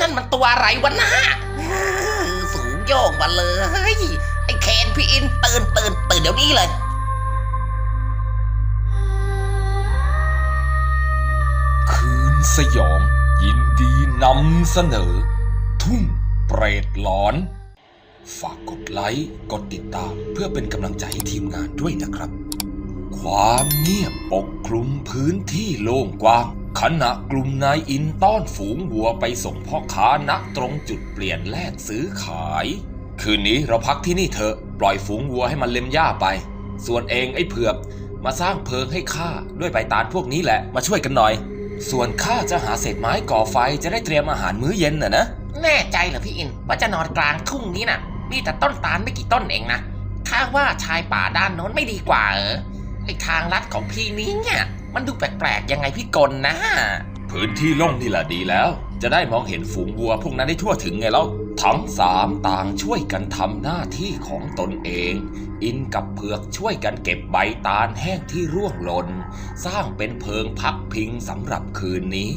นั่นมันตัวอะไรวะนะสูงโยงมาเลย ไอ้เคนพี่อินตื่นตื่นตื่นเดี๋ยวนี้เลยคืนสยอง ยินดีนำเสนอ ทุ่งเปรตหลอน ฝากกดไลค์ กดติดตามเพื่อเป็นกำลังใจให้ทีมงานด้วยนะครับ ความเงียบปกคลุมพื้นที่โล่งกว้างขณะกลุ่มนายอินต้อนฝูงวัวไปส่งพ่อค้าณตรงจุดเปลี่ยนแลกซื้อขาย คืนนี้เราพักที่นี่เถอะปล่อยฝูงวัวให้มันเล็มหญ้าไป ส่วนเองไอ้เผือกมาสร้างเพิงให้ข้าด้วยใบตาลพวกนี้แหละมาช่วยกันหน่อย ส่วนข้าจะหาเศษไม้ก่อไฟจะได้เตรียมอาหารมื้อเย็นน่ะนะแน่ใจเหรอพี่อินว่าจะนอนกลางทุ่งนี้น่ะ มีแต่ต้นตาลไม่กี่ต้นเองนะข้าว่าชายป่าด้านโน้นไม่ดีกว่าเออ ไอทางลัดของพี่นี้เนี่ยมันดูแปลกๆยังไงพี่กลนะ พื้นที่โล่งนี่แหละดีแล้ว จะได้มองเห็นฝูงวัวพวกนั้นได้ทั่วถึงไงแล่าทั้งสามต่างช่วยกันทำหน้าที่ของตนเอง อินกับเผือกช่วยกันเก็บใบตาลแห้งที่ร่วงหล่น สร้างเป็นเพิงพักพิงสำหรับคืนนี้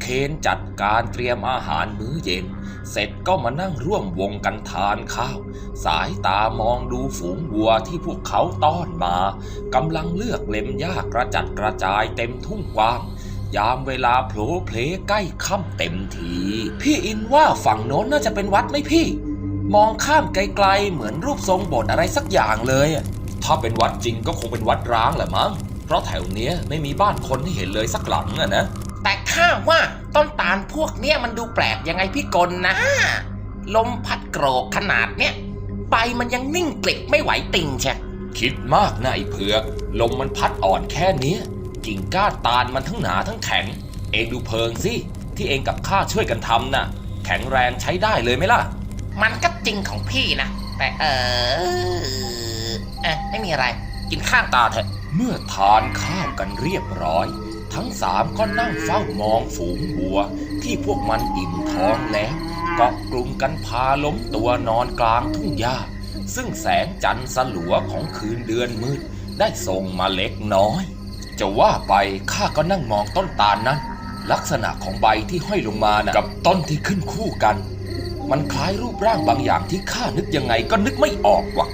เคนจัดการเตรียมอาหารมื้อเย็น เสร็จก็มานั่งร่วมวงกันทานข้าว สายตามองดูฝูงวัวที่พวกเขาต้อนมากำลังเลือกเล็มหญ้ากระจัดกระจายเต็มทุ่งกว้างยามเวลาโผล่เพลใกล้ค่ำเต็มที พี่อินว่าฝั่งโน้นน่าจะเป็นวัดไหมพี่ มองข้ามไกลๆ เหมือนรูปทรงโบสถ์อะไรสักอย่างเลยอะถ้าเป็นวัดจริงก็คงเป็นวัดร้างแหละมั้ง เพราะแถวเนี้ยไม่มีบ้านคนให้เห็นเลยสักหลังอะนะ แต่ข้าว่าต้นตาลพวกเนี้ยมันดูแปลกยังไงพี่กลนะ ลมพัดโกรกขนาดเนี้ยใบมันยังนิ่งกลิบไม่ไหวติงใช่คิดมากนะไอ้เผือกลมมันพัดอ่อนแค่เนี้ยกิ่งก้านตาลมันทั้งหนาทั้งแข็ง เองดูเพิงสิที่เองกับข้าช่วยกันทำน่ะ แข็งแรงใช้ได้เลยไหมล่ะ มันก็ จริงของพี่นะ แต่เออเอะไม่มีอะไร กินข้าวต่อเถอะ เมื่อทานข้าวกันเรียบร้อย ทั้งสามก็นั่งเฝ้ามองฝูงวัว ที่พวกมันอิ่มท้องแล้วเกาะกลุ่มกันพาล้มตัวนอนกลางทุ่งหญ้า ซึ่งแสงจันทร์สลัวของคืนเดือนมืด ได้ส่งมาเล็กน้อย จะว่าไปข้าก็นั่งมองต้นตาลนั้น ลักษณะของใบที่ห้อยลงมานะกับต้นที่ขึ้นคู่กัน มันคล้ายรูปร่างบางอย่างที่ข้านึกยังไงก็นึกไม่ออกว่ะ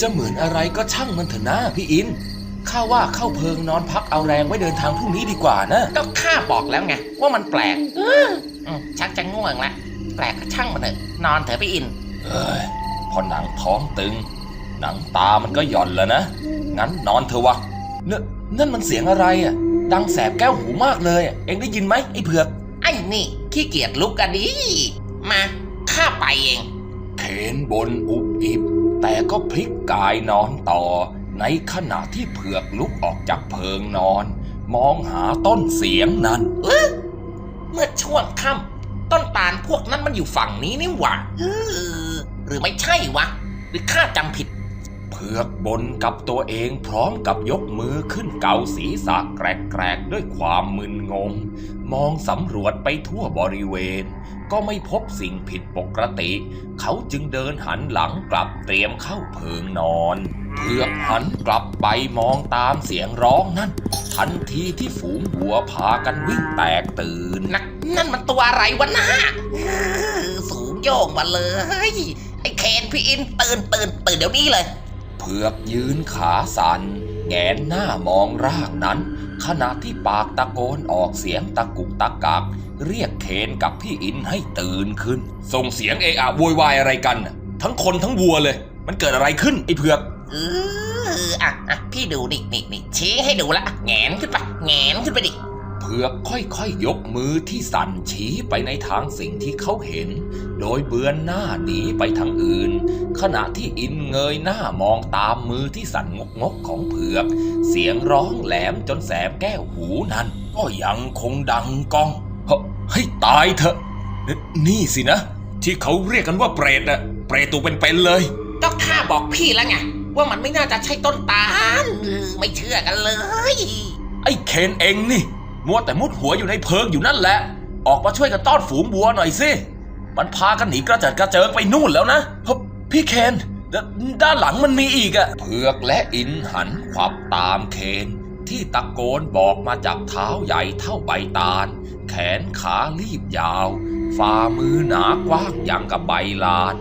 จะเหมือนอะไรก็ช่างมันเถอะนะพี่อินข้าว่าเข้าเพิงนอนพักเอาแรงไว้เดินทางพรุ่งนี้ดีกว่านะ ก็ข้าบอกแล้วไง ว่ามันแปลกเอออืมชักจะง่วงละแปลกก็ช่างมันเถอะนอนเถอะพี่อินเอ้ยพอหนังท้องตึง หนังตามันก็หย่อนแล้วนะ งั้นนอนเถอะวะเนนนั่นมันเสียงอะไรอะ ดังแสบแก้วหูมากเลยอะเอ็งได้ยินไหมไอ้เผือกไอ้นี่ขี้เกียจลุกกันดิมา ข้าไปเองเขนบนอุบอิบ แต่ก็พลิกกายนอนต่อ ในขณะที่เผือกลุกออกจากเพิงนอน มองหาต้นเสียงนั้นเออเมื่อช่วงค่ำต้นตาลพวกนั้นมันอยู่ฝั่งนี้นี่หว่าเออหรือไม่ใช่วะ หรือข้าจำผิด เผือกบนกับตัวเองพร้อมกับยกมือขึ้นเกาศีรษะแกรกๆด้วยความมึนงง มองสำรวจไปทั่วบริเวณ ก็ไม่พบสิ่งผิดปกติ เขาจึงเดินหันหลังกลับเตรียมเข้าเพิงนอนเผือกหันกลับไปมองตามเสียงร้องนั่น ทันทีที่ฝูงวัวพากันวิ่งแตกตื่นนั่นนั่นมันตัวอะไรวะนะสูงโยงมาเลย ไอ้เคนพี่อินตื่นตื่นตื่นเดี๋ยวนี้เลย เผือกยืนขาสัน่นแงนหน้ามองร่างนั้น ขณะที่ปากตะโกนออกเสียงตะกุกตะกัก เรียกเคนกับพี่อินให้ตื่นขึ้น ส่งเสียงเอะอะโวยวายอะไรกันน่ะทั้งคนทั้งวัวเลย มันเกิดอะไรขึ้นไอ้เผือกเอออะอะพี่ดูนี่นี่นี่ชี้ให้ดูละแหงนขึ้นไปแหงนขึ้นไปดิเผือกค่อยๆยกมือที่สั่นชี้ไปในทางสิ่งที่เขาเห็น โดยเบือนหน้าหนีไปทางอื่น ขณะที่อินเงยหน้ามองตามมือที่สั่นงกๆของเผือก เสียงร้องแหลมจนแสบแก้วหูนั้น ก็ยังคงดังก้องเฮ้ให้ตายเถอะนนี่สินะ ที่เขาเรียกกันว่าเปรตอะเปรตตัวเป็นๆเลยก็ข้าบอกพี่แล้วไงว่ามันไม่น่าจะใช่ต้นตาลเออไม่เชื่อกันเลย ไอ้เคนเองนี่ มัวแต่มุดหัวอยู่ในเพิงอยู่นั่นแหละ ออกมาช่วยกันต้อนฝูงบัวหน่อยสิ มันพากันหนีกระจัดกระเจิงไปนู่นแล้วนะพพี่เคนดด้านหลังมันมีอีกอะเผือกและอินหันขวับตามเคน ที่ตะโกนบอกมาจากเท้าใหญ่เท่าใบตาล แขนขาลีบยาว ฝ่ามือหนากว้างอย่างกับใบลาน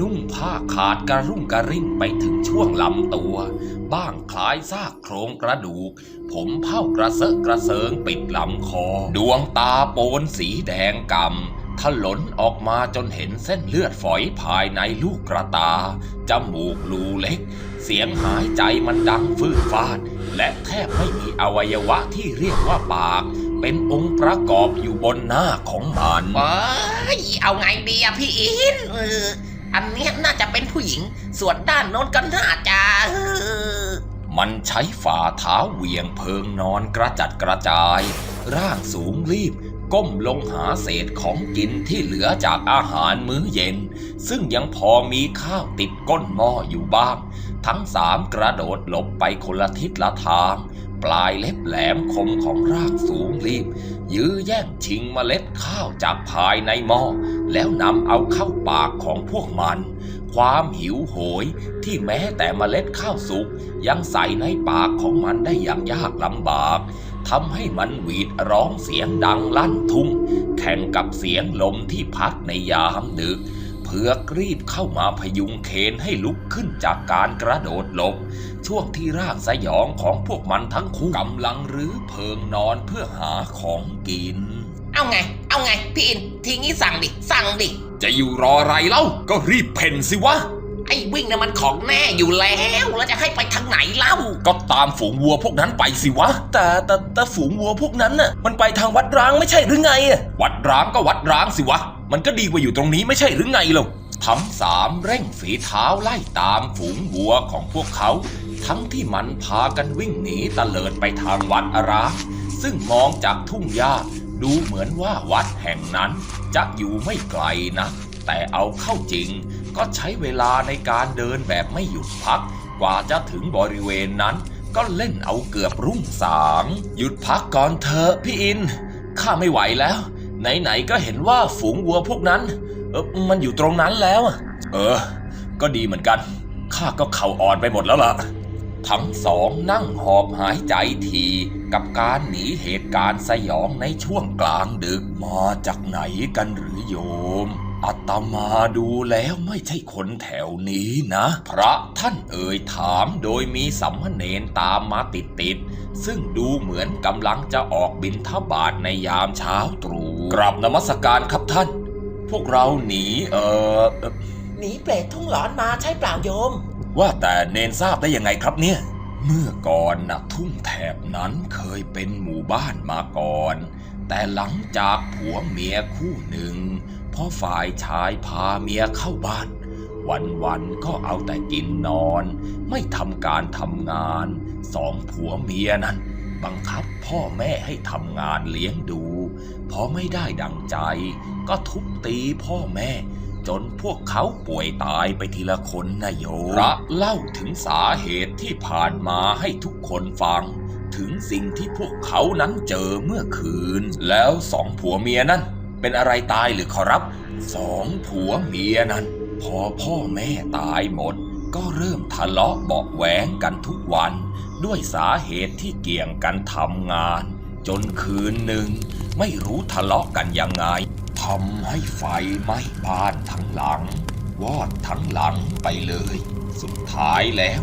นุ่งผ้าขาดกระรุ่งกระริ่งไปถึงช่วงลำตัว บ้างคล้ายซากโครงกระดูก ผมเผ้ากระเซอะกระเซิงปิดลำคอ ดวงตาโปนสีแดงกำ ถลนออกมาจนเห็นเส้นเลือดฝอยภายในลูกกระตา จมูกรูเล็ก เสียงหายใจมันดังฟืดฟาด และแทบไม่มีอวัยวะที่เรียกว่าปาก เป็นองค์ประกอบอยู่บนหน้าของมันเอ้ยเอาไงดีอะพี่อินเอออันเนี้ยน่าจะเป็นผู้หญิง ส่วนด้านโน้นก็น่าจะเออมันใช้ฝ่าเท้าเหวียงเพิงนอนกระจัดกระจาย ร่างสูงรีบ ก้มลงหาเศษของกินที่เหลือจากอาหารมื้อเย็น ซึ่งยังพอมีข้าวติดก้นหม้ออยู่บ้าง ทั้งสามกระโดดหลบไปคนละทิศละทาง ปลายเล็บแหลมคมของรางสูงรีบ ยื้อแย่งชิงเมล็ดข้าวจากภายในหม้อ แล้วนำเอาเข้าปากของพวกมัน ความหิวโหยที่แม้แต่เมล็ดข้าวสุกยังใส่ในปากของมันได้อย่างยากลำบาก ทำให้มันหวีดร้องเสียงดังลั่นทุ่ง แข่งกับเสียงลมที่พัดในยามดึกเพือกรีบเข้ามาพยุงเคนให้ลุกขึ้นจากการกระโดดหลบ ช่วงที่ร่างสยองของพวกมันทั้งคู่กำลังรื้อเพิงนอนเพื่อหาของกิน เอาไง เอาไง พี่อินทีงี้สั่งดิ สั่งดิ จะอยู่รออะไรเล่าก็รีบเพ่นสิวะ ไอ้วิ่งน่ะมันของแน่อยู่แล้วแล้วจะให้ไปทางไหนเล่า ก็ตามฝูงวัวพวกนั้นไปสิวะ แต่แต่แต่ฝูงวัวพวกนั้นน่ะมันไปทางวัดร้างไม่ใช่หรือไงอะวัดร้างก็วัดร้างสิวะ มันก็ดีกว่าอยู่ตรงนี้ไม่ใช่หรือไงเล่าทั้งสามเร่งฝีเท้าไล่ตามฝูงวัวของพวกเขา ทั้งที่มันพากันวิ่งหนีตะเลิดไปทางวัดอารามซึ่งมองจากทุ่งหญ้าดูเหมือนว่าวัดแห่งนั้นจะอยู่ไม่ไกลนะ แต่เอาเข้าจริง ก็ใช้เวลาในการเดินแบบไม่หยุดพัก กว่าจะถึงบริเวณนั้น ก็เล่นเอาเกือบรุ่งสาง หยุดพักก่อนเถอะพี่อิน ข้าไม่ไหวแล้ว ไหนๆก็เห็นว่าฝูงวัวพวกนั้น เออมันอยู่ตรงนั้นแล้ว เออ ก็ดีเหมือนกัน ข้าก็เข่าอ่อนไปหมดแล้วล่ะทั้งสองนั่งหอบหายใจทีกับการหนีเหตุการณ์สยองในช่วงกลางดึกมาจากไหนกันหรือโยม อัตมาดูแล้วไม่ใช่คนแถวนี้นะ พระท่านเอ่ยถามโดยมีสัมมเนนตามมาติดติดๆซึ่งดูเหมือนกำลังจะออกบินทบาทในยามเช้าตรู่กราบนมัสการครับท่าน พวกเราหนีเออเอ่อหนีเปรตทุ่งหลอนมาใช่เปล่าโยม ว่าแต่เนนทราบได้ยังไงครับเนี่ย เมื่อก่อนนะทุ่งแถบนั้นเคยเป็นหมู่บ้านมาก่อน แต่หลังจากผัวเมียคู่หนึ่งพอฝ่ายชายพาเมียเข้าบ้าน วันๆก็เอาแต่กินนอน ไม่ทำการทำงาน สองผัวเมียนั้น บังคับพ่อแม่ให้ทำงานเลี้ยงดู พอไม่ได้ดังใจ ก็ทุบตีพ่อแม่ จนพวกเขาป่วยตายไปทีละคนนะโยมพระเล่าถึงสาเหตุที่ผ่านมาให้ทุกคนฟัง ถึงสิ่งที่พวกเขานั้นเจอเมื่อคืน แล้วสองผัวเมียนั้น เป็นอะไรตายหรือขอรับสองผัวเมียนั้น พอพ่อแม่ตายหมด ก็เริ่มทะเลาะเบาแหวงกันทุกวัน ด้วยสาเหตุที่เกี่ยงกันทำงาน จนคืนหนึ่งไม่รู้ทะเลาะกันยังไง ทำให้ไฟไหม้บ้านทั้งหลัง วอดทั้งหลังไปเลย สุดท้ายแล้ว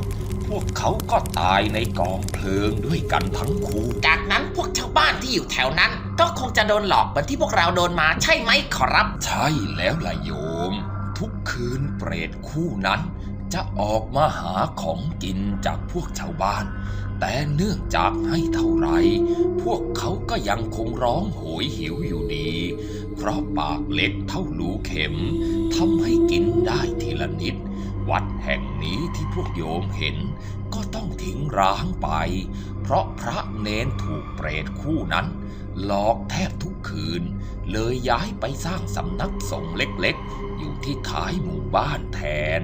พวกเขาก็ตายในกองเพลิงด้วยกันทั้งคู่ จากนั้นพวกชาวบ้านที่อยู่แถวนั้น ก็คงจะโดนหลอกเหมือนที่พวกเราโดนมาใช่ไหมขอรับ ใช่แล้วล่ะโยม ทุกคืนเปรตคู่นั้น จะออกมาหาของกินจากพวกชาวบ้านแต่เนื่องจากให้เท่าไร พวกเขาก็ยังคงร้องโหยหิวอยู่ดี เพราะปากเล็กเท่ารูเข็มทำให้กินได้ทีละนิด วัดแห่งนี้ที่พวกโยมเห็น ก็ต้องทิ้งร้างไป เพราะพระเนนถูกเปรตคู่นั้น หลอกแทบทุกคืน เลยย้ายไปสร้างสำนักสงฆ์เล็กๆ อยู่ที่ท้ายหมู่บ้านแทน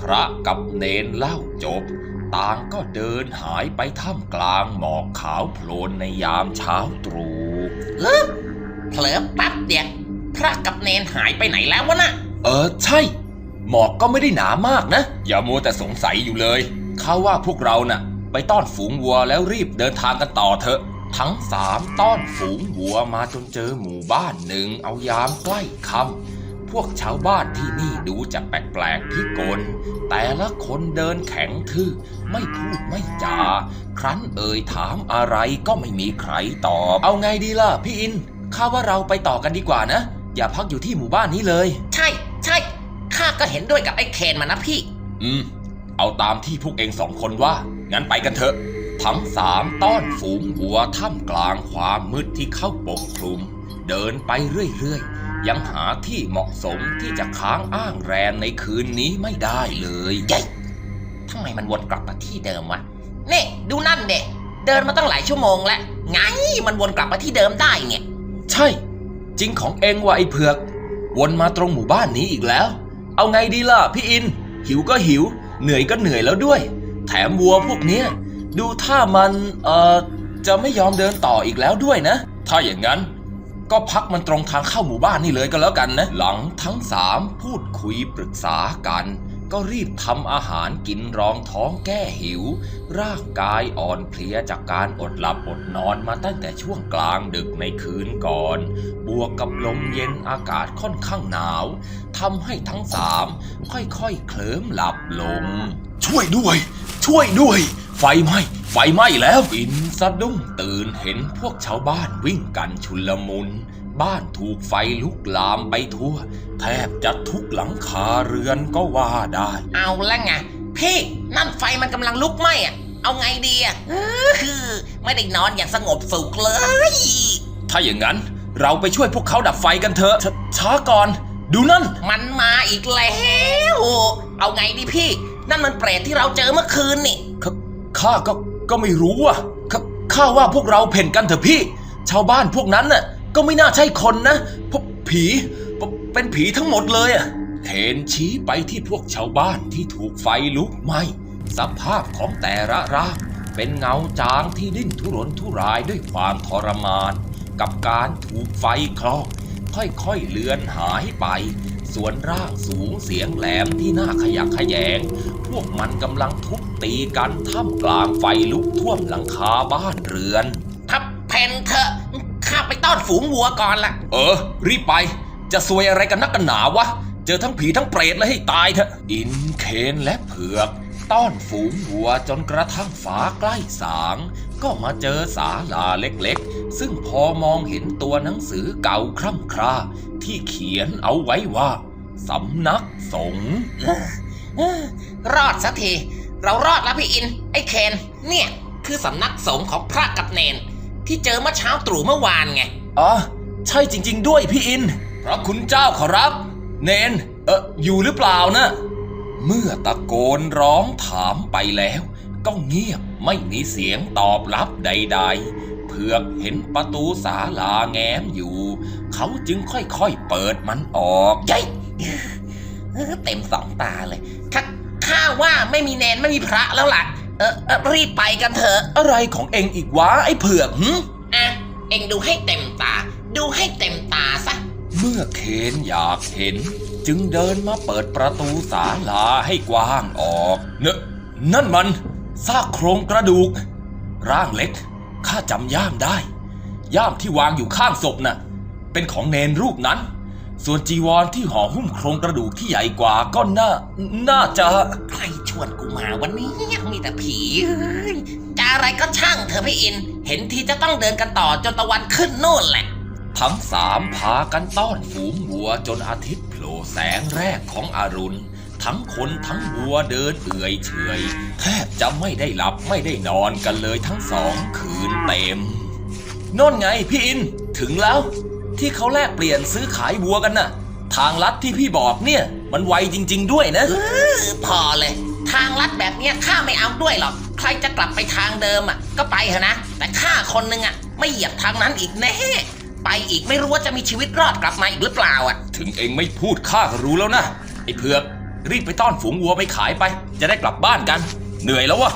พระกับเนนเล่าจบต่างก็เดินหายไปท่ามกลางหมอกขาวโพลนในยามเช้าตรู่ เผลอแป๊บเดียวพระกับเนนหายไปไหนแล้ววะน่ะเออใช่ หมอกก็ไม่ได้หนามากนะ อย่ามัวแต่สงสัยอยู่เลยข้าว่าพวกเราน่ะ ไปต้อนฝูงวัวแล้วรีบเดินทางกันต่อเถอะ ทั้งสามต้อนฝูงวัวมาจนเจอหมู่บ้านหนึ่งเอายามใกล้ค่ำพวกชาวบ้านที่นี่ดูจะแปลกๆพิกล แต่ละคนเดินแข็งทื่อ ไม่พูดไม่จา ครั้นเอ่ยถามอะไรก็ไม่มีใครตอบ เอาไงดีล่ะพี่อิน ข้าว่าเราไปต่อกันดีกว่านะ อย่าพักอยู่ที่หมู่บ้านนี้เลย ใช่ ใช่ข้าก็เห็นด้วยกับไอ้เคนมานะพี่ อืม เอาตามที่พวกเองสองคนว่า งั้นไปกันเถอะ ทั้งสามต้อนฝูงวัวท่ามกลางความมืดที่เข้าปกคลุม เดินไปเรื่อยๆ ยังหาที่เหมาะสมที่จะค้างอ้างแรมในคืนนี้ไม่ได้เลยเย้ยทำไมมันวนกลับมาที่เดิมวะนี่ดูนั่นเด็เดินมาตั้งหลายชั่วโมงแล้วไงมันวนกลับมาที่เดิมได้เนี่ยใช่ จริงของเองว่ะไอ้เผือก วนมาตรงหมู่บ้านนี้อีกแล้ว เอาไงดีล่ะพี่อิน หิวก็หิว เหนื่อยก็เหนื่อยแล้วด้วย แถมวัวพวกเนี้ยดูถ้ามันเอ่อจะไม่ยอมเดินต่ออีกแล้วด้วยนะ ถ้าอย่างนั้นก็พักมันตรงทางเข้าหมู่บ้านนี่เลยก็แล้วกันนะ หลังทั้งสามพูดคุยปรึกษากัน ก็รีบทำอาหารกินรองท้องแก้หิว ร่างกายอ่อนเพลียจากการอดหลับอดนอนมาตั้งแต่ช่วงกลางดึกในคืนก่อน บวกกับลมเย็นอากาศค่อนข้างหนาวทำให้ทั้งสามค่อยๆเคลิ้มหลับลง ช่วยด้วย ช่วยด้วย ไฟไหม้ไฟไหม้แล้วอินสะดุ้งตื่นเห็นพวกชาวบ้านวิ่งกันชุลมุน บ้านถูกไฟลุกลามไปทั่ว แทบจะทุกหลังคาเรือนก็ว่าได้ เอาละไง พี่นั่นไฟมันกำลังลุกไหม้อะเอาไงดีอะเออไม่ได้นอนอย่างสงบสุขเลย ถ้าอย่างนั้นเราไปช่วยพวกเขาดับไฟกันเถอะชช้าก่อน ดูนั่น มันมาอีกแล้วเอาไงดีพี่ นั่นมันเปรตที่เราเจอเมื่อคืนนี่ขข้าก็ก็ไม่รู้อะขข้าว่าพวกเราเพ่นกันเถอะพี่ ชาวบ้านพวกนั้นน่ะ ก็ไม่น่าใช่คนนะพวกผีเป็นผีทั้งหมดเลยอะเห็นชี้ไปที่พวกชาวบ้านที่ถูกไฟลุกไหม้สภาพของแต่ละร่างเป็นเงาจางที่ดิ้นทุรนทุรายด้วยความทรมาน กับการถูกไฟคลอก ค่อยๆเลือนหายไป ส่วนร่างสูงเสียงแหลมที่น่าขยักขยง พวกมันกำลังทุบตีกันท่ามกลางไฟลุกท่วมหลังคาบ้านเรือนพับเพนเถอะ ต้อนฝูงวัวก่อนละเออ รีบไป จะซวยอะไรกันนักกันหนาวะ เจอทั้งผีทั้งเปรตเลยให้ตายเถอะ อินเคนและเผือก ต้อนฝูงวัวจนกระทั่งฟ้าใกล้สาง ก็มาเจอศาลาเล็กๆ ซึ่งพอมองเห็นตัวหนังสือเก่าคร่ำคราที่เขียนเอาไว้ว่าสำนักสงฆ์รอดสักที เรารอดแล้วพี่อิน ไอ้เคน เนี่ย คือสำนักสงฆ์ของพระกับเนน ที่เจอเมื่อเช้าตรู่เมื่อวานไง อ๋อ ใช่จริง ๆ ด้วยพี่อิน พระคุณเจ้าขอรับ เนน เอออยู่หรือเปล่านะ เมื่อตะโกนร้องถามไปแล้ว ก็เงียบไม่มีเสียงตอบรับใด ๆเพือกเห็นประตูศาลาแง้มอยู่ เขาจึงค่อยๆเปิดมันออกยัยเออเต็มสองตาเลยข้าข้าว่าไม่มีเนนไม่มีพระแล้วล่ะ เออเออรีบไปกันเถอะ อะไรของเองอีกวะไอ้เผือกหึอะ เอ็งดูให้เต็มตา ดูให้เต็มตาซะ เมื่อเคนอยากเห็น จึงเดินมาเปิดประตูศาลาให้กว้างออกเนอะนั่นมันซากโครงกระดูก ร่างเล็กข้าจำย่ามได้ ย่ามที่วางอยู่ข้างศพน่ะ เป็นของเนนรูปนั้น ส่วนจีวรที่ห่อหุ้มโครงกระดูกที่ใหญ่กว่าก็น่า น่าจะ ใครชวนกูมาวันนี้มีแต่ผีเอ้ยจะอะไรก็ช่างเธอะพี่อิน เห็นทีจะต้องเดินกันต่อจนตะวันขึ้นโน่นแหละ ทั้งสามพากันต้อนฝูงวัวจนอาทิตย์โผล่แสงแรกของอรุณ ทั้งคนทั้งวัวเดินเอื่อยเฉยแทบจะไม่ได้หลับไม่ได้นอนกันเลยทั้งสองคืนเต็มโน่นไงพี่อิน ถึงแล้ว ที่เขาแลกเปลี่ยนซื้อขายวัวกันน่ะ ทางลัดที่พี่บอกเนี่ย มันไวจริง ๆ ด้วยนะ เออพอเลย ทางลัดแบบเนี้ยข้าไม่เอาด้วยหรอก ใครจะกลับไปทางเดิมอะ ก็ไปเถอะนะ แต่ข้าคนหนึงอะ ไม่เหยียบทางนั้นอีกแน่ ไปอีกไม่รู้ว่าจะมีชีวิตรอดกลับมาอีกหรือเปล่าอะ ถึงเองไม่พูดข้าก็รู้แล้วนะไอ้เผือกรีบไปต้อนฝูงวัวไปขายไป จะได้กลับบ้านกัน เหนื่อยแล้ววะ